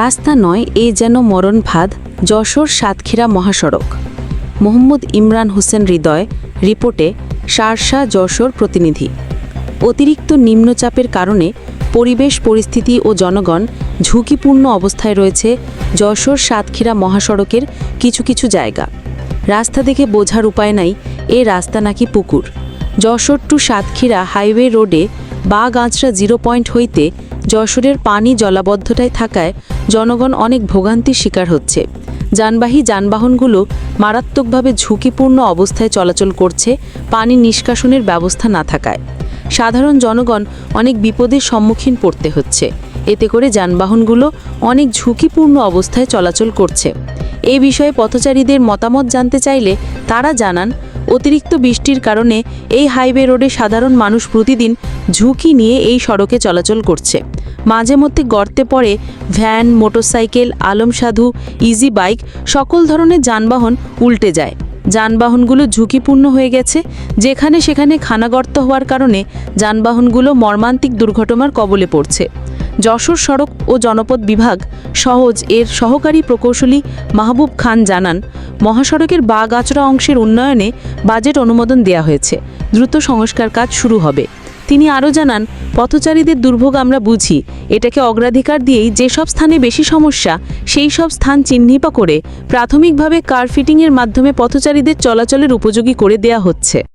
রাস্তা নয়, এ যেন মরণ ভাদ, যশোর সাতক্ষীরা মহাসড়ক। মোহাম্মদ ইমরান হোসেন হৃদয়, রিপোর্টে সারসা যশোর প্রতিনিধি। অতিরিক্ত নিম্নচাপের কারণে পরিবেশ, পরিস্থিতি ও জনগণ ঝুঁকিপূর্ণ অবস্থায় রয়েছে যশোর সাতক্ষীরা মহাসড়কের কিছু কিছু জায়গা। রাস্তা দেখে বোঝার উপায় নাই, এ রাস্তা নাকি পুকুর। যশোর টু সাতক্ষীরা হাইওয়ে রোডে বাগাঁচড়া জিরো পয়েন্ট হইতে যশোরের পানি জলাবদ্ধতায় থাকায় জনগণ অনেক ভোগান্তির শিকার হচ্ছে। যানবাহী যানবাহনগুলো মারাত্মকভাবে ঝুঁকিপূর্ণ অবস্থায় চলাচল করছে, পানি নিষ্কাশনের ব্যবস্থা না থাকায়। সাধারণ জনগণ অনেক বিপদের সম্মুখীন পড়তে হচ্ছে। এতে করে যানবাহনগুলো অনেক ঝুঁকিপূর্ণ অবস্থায় চলাচল করছে। এ বিষয়ে পথচারীদের মতামত জানতে চাইলে তারা জানান, অতিরিক্ত বৃষ্টির কারণে এই হাইওয়ে রোডে সাধারণ মানুষ প্রতিদিন ঝুঁকি নিয়ে এই সড়কে চলাচল করছে। মাঝে মধ্যে গর্তে পড়ে ভ্যান, মোটরসাইকেল, আলম সাধু ইজি বাইক সকল ধরনের যানবাহন উল্টে যায়। যানবাহনগুলো ঝুঁকিপূর্ণ হয়ে গেছে, যেখানে সেখানে খানাগর্ত হওয়ার কারণে যানবাহনগুলো মর্মান্তিক দুর্ঘটনার কবলে পড়ছে। যশোর সড়ক ও জনপদ বিভাগ সহজ এর সহকারী প্রকৌশলী মাহবুব খান জানান, মহাসড়কের বাগাচড়া অংশের উন্নয়নে বাজেট অনুমোদন দেওয়া হয়েছে। দ্রুত সংস্কার কাজ শুরু হবে। তিনি আরও জানান, পথচারীদের দুর্ভোগ আমরা বুঝি। এটাকে অগ্রাধিকার দিয়েই যেসব স্থানে বেশি সমস্যা, সেই সব স্থান চিহ্নিত করে প্রাথমিকভাবে কার ফিটিংয়ের মাধ্যমে পথচারীদের চলাচলের উপযোগী করে দেয়া হচ্ছে।